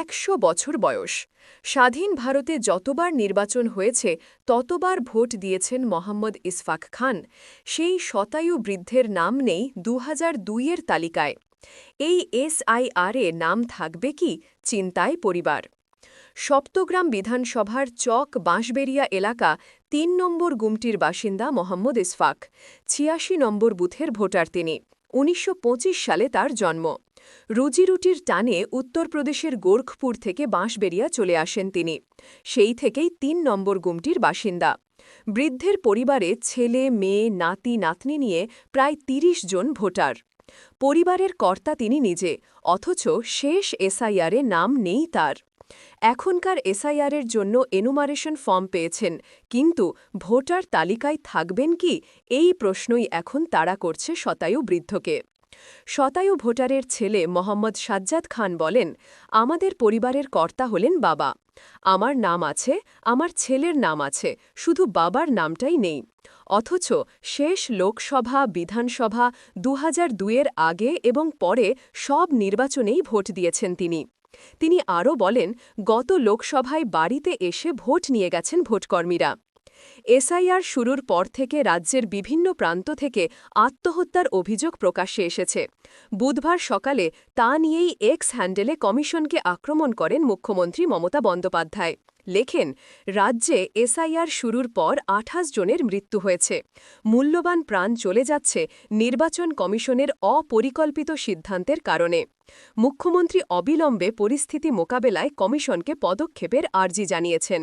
একশো বছর বয়স। স্বাধীন ভারতে যতবার নির্বাচন হয়েছে, ততবার ভোট দিয়েছেন মোহাম্মদ ইসফাক খান। সেই শতায়ু বৃদ্ধের নাম নেই দু এর তালিকায়। এই এসআইআরে নাম থাকবে কি? চিন্তায় পরিবার। সপ্তগ্রাম বিধানসভার চক বাঁশবেরিয়া এলাকা তিন নম্বর গুমটির বাসিন্দা মোহাম্মদ ইসফাক। ছিয়াশি নম্বর বুথের ভোটার তিনি। উনিশশো পঁচিশ সালে তার জন্ম। রুজিরুটির টানে উত্তরপ্রদেশের গোর্খপুর থেকে বাঁশবেরিয়া চলে আসেন তিনি। সেই থেকেই তিন নম্বর গুমটির বাসিন্দা। বৃদ্ধের পরিবারে ছেলে, মেয়ে, নাতি, নাতনি নিয়ে প্রায় ৩০ জন ভোটার। পরিবারের কর্তা তিনি নিজে, অথচ শেষ এসআইআরে নাম নেই তার। এখনকার এসআইআরের জন্য এনুমারেশন ফর্ম পেয়েছেন, কিন্তু ভোটার তালিকায় থাকবেন কি? এই প্রশ্নই এখন তাড়া করছে শতায়ু বৃদ্ধকে। শতায়ু ভোটারের ছেলে মোহাম্মদ সাজ্জাদ খান বলেন, আমাদের পরিবারের কর্তা হলেন বাবা। আমার নাম আছে, আমার ছেলের নাম আছে, শুধু বাবার নামটাই নেই। অথচ শেষ লোকসভা, বিধানসভা দু এর আগে এবং পরে সব নির্বাচনেই ভোট দিয়েছেন তিনি। তিনি আরও বলেন, গত লোকসভায় বাড়িতে এসে ভোট নিয়ে গেছেন ভোটকর্মীরা। এসআইআর শুরুর পর থেকে রাজ্যের বিভিন্ন প্রান্ত থেকে আত্মহত্যার অভিযোগ প্রকাশ্যে এসেছে। বুধবার সকালে তা নিয়েই এক্স হ্যান্ডেলে কমিশনকে আক্রমণ করেন মুখ্যমন্ত্রী মমতা বন্দ্যোপাধ্যায়। লেখেন, রাজ্যে এসআইআর শুরুর পর আঠাশ জনের মৃত্যু হয়েছে। মূল্যবান প্রাণ চলে যাচ্ছে নির্বাচন কমিশনের অপরিকল্পিত সিদ্ধান্তের কারণে। মুখ্যমন্ত্রী অবিলম্বে পরিস্থিতি মোকাবেলায় কমিশনকে পদক্ষেপের আর্জি জানিয়েছেন।